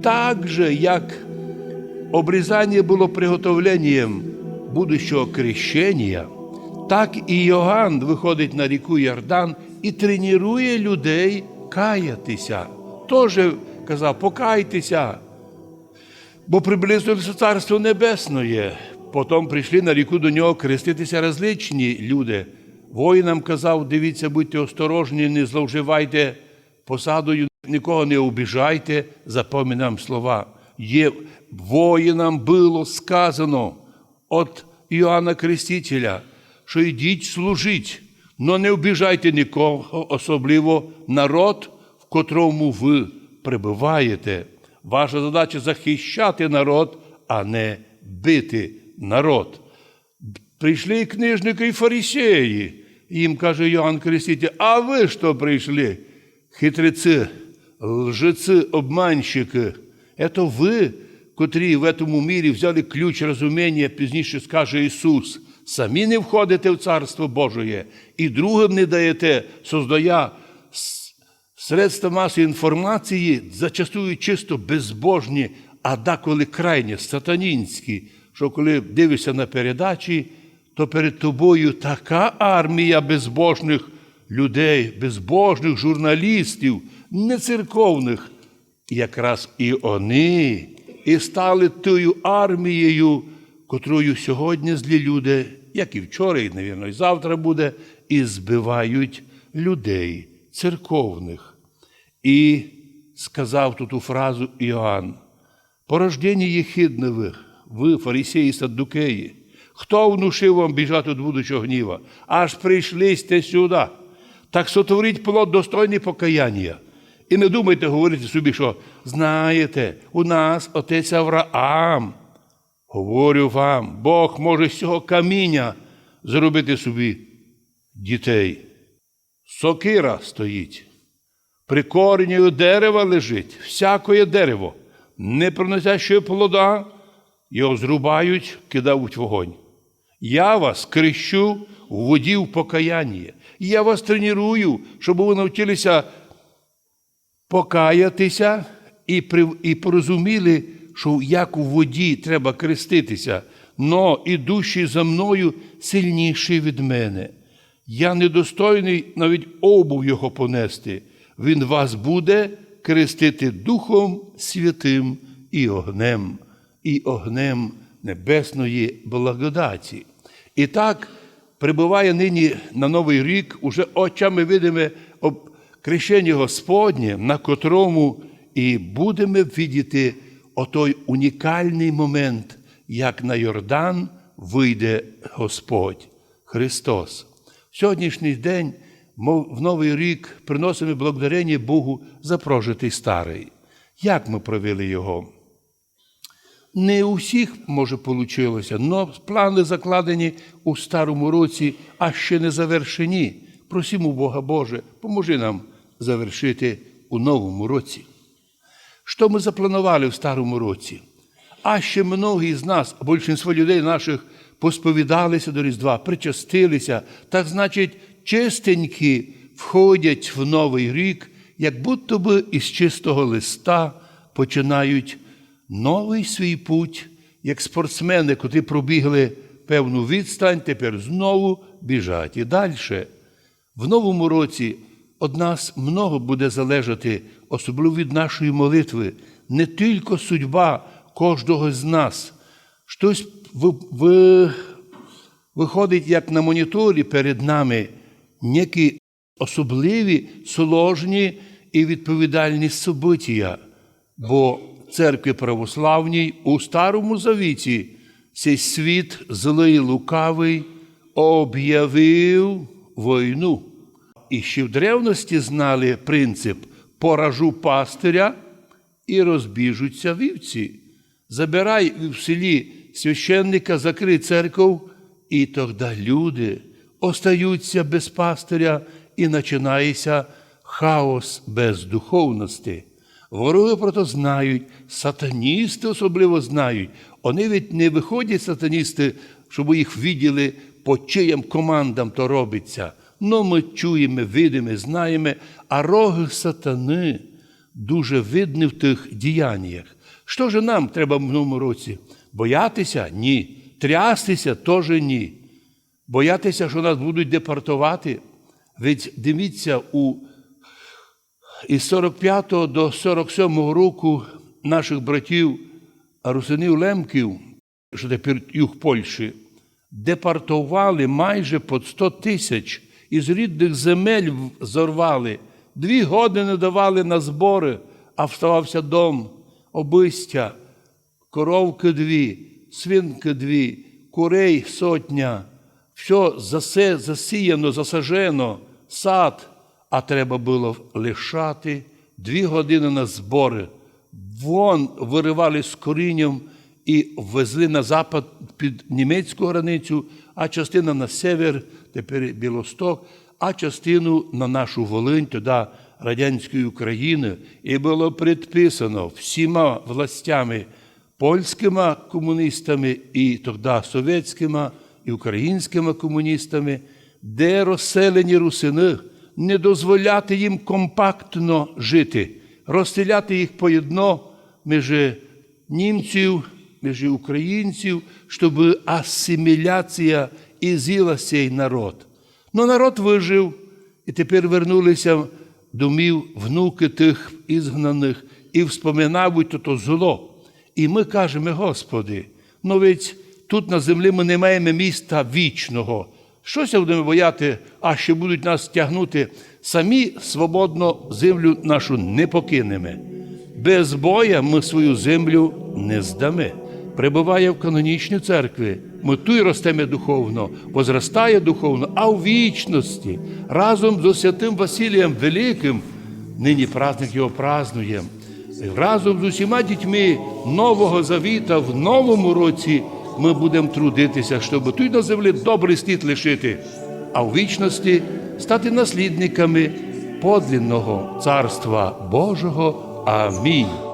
Так же, як обрізання було приготовленням будущого крещення, так і Йоганн виходить на ріку Йордан і тренує людей каятися. Тоже казав, покайтеся, бо приблизилося Царство Небесне. Потім прийшли на ріку до нього креститися различні люди. Воїнам казав, дивіться, будьте осторожні, не зловживайте посадою, нікого не обіжайте, запам'ятаємо слова. Є, воїнам було сказано від Іоанна Крестителя, що йдіть служіть, але не обіжайте нікого, особливо народ, в котрому ви пребуваєте. Ваша задача захищати народ, а не бити народ. Прийшли і книжники і фарисеї. Їм каже Йоанн Креститель, а ви що прийшли? Хитреці, лжеці, обманщики. Это ви, котрі в цьому мірі взяли ключ розуміння, пізніше скаже Ісус. Самі не входите в Царство Божє і другим не даєте, создая средства масової інформації, зачастую чисто безбожні, а деколи крайні сатанінські, що коли дивишся на передачі, то перед тобою така армія безбожних людей, безбожних журналістів, нецерковних. Якраз і вони і стали тою армією, котрою сьогодні злі люди, як і вчора, і, навірно, і завтра буде, і збивають людей церковних. І сказав тут у фразу Іоанн, порождені єхидневих, ви, фарисеї саддукеї, хто внушив вам біжати від будучого гніва? Аж прийшли сюди. Так сотворіть плод достойний покаяння. І не думайте говорити собі, що знаєте, у нас отець Авраам. Говорю вам, Бог може з цього каміння зробити собі дітей. Сокира стоїть. При кореню дерева лежить, всякое дерево, не приносяще плода, його зрубають, кидають вогонь. Я вас крещу в воді в покаянні. Я вас треную, щоб ви навчилися покаятися і, і порозуміли, що як у воді треба креститися, но ідущий за мною сильніший від мене. Я недостойний навіть обув його понести. Він вас буде крестити Духом Святим і огнем, і огнем небесної благодаті. І так прибуває нині на Новий рік уже очами видиме об крещення Господнє, на котрому і будемо видіти отой унікальний момент, як на Йордан вийде Господь Христос. Сьогоднішній день, мов в Новий рік, приносимо благодарення Богу за прожитий старий. Як ми провели його? Не у всіх, може, вийшло, але плани закладені у старому році, а ще не завершені. Просимо Бога Боже, поможи нам завершити у новому році. Що ми запланували в старому році? А ще многі з нас, більшість людей наших, посповідалися до Різдва, причастилися, так значить, чистенькі входять в Новий рік, як будто би із чистого листа починають новий свій путь, як спортсмени, котрі пробігли певну відстань, тепер знову біжать і далі. В новому році від нас много буде залежати, особливо від нашої молитви, не тільки судьба кожного з нас. Щось ви, ви, виходить, як на моніторі перед нами, які особливі, сложні і відповідальні события. Бо церкві православній у Старому Завіті цей світ злий лукавий об'явив війну. І ще в древності знали принцип поражу пастиря і розбіжуться вівці. Забирай в селі священника, закрий церков, і тоді люди остаються без пастиря і починається хаос без духовності. Вороги про то знають, сатаністи особливо знають. Вони ведь не виходять сатаністи, щоб їх виділи, по чиям командам то робиться. Ну, ми чуємо, видимо, знаємо, а роги сатани дуже видні в тих діяннях. Що ж нам треба в новому році? Боятися? Ні. Трястися теж ні. Боятися, що нас будуть депортувати. Ведь дивіться, у із 45 до 47 року наших братів русинів Лемків, що тепер юг Польщі, депортували майже по 100 тисяч із рідних земель зорвали. Дві години давали на збори, а вставався дом, обистя, коровки дві, свинки дві, курей сотня. Все засе, засіяно, засажено, сад, а треба було лишати дві години на збори. Вон виривали з корінням і везли на запад під німецьку границю, а частина на север, тепер Білосток, а частину на нашу Волинь, туди радянської України. І було предписано всіма властями польськими комуністами і тоді совєтськими і українськими комуністами, де розселені русини, не дозволяти їм компактно жити, розстріляти їх поєдно між німців, між українців, щоб асиміляція і з'їла цей народ. Ну, народ вижив, і тепер вернулися домів внуки тих ізгнаних і вспоминають то зло. І ми кажемо, Господи, ну ведь тут на землі ми не маємо міста вічного. Щося будемо бояти, а ще будуть нас тягнути, самі свободно землю нашу не покинемо. Без боя ми свою землю не здамо. Прибуває в канонічній церкві. Ми й ростемо духовно, возростає духовно, а в вічності разом з святим Василієм Великим, нині праздник його празнуємо, разом з усіма дітьми Нового Завіта в новому році ми будемо трудитися, щоб тут на землі добрий слід лишити, а в вічності стати наслідниками подлинного Царства Божого. Амінь.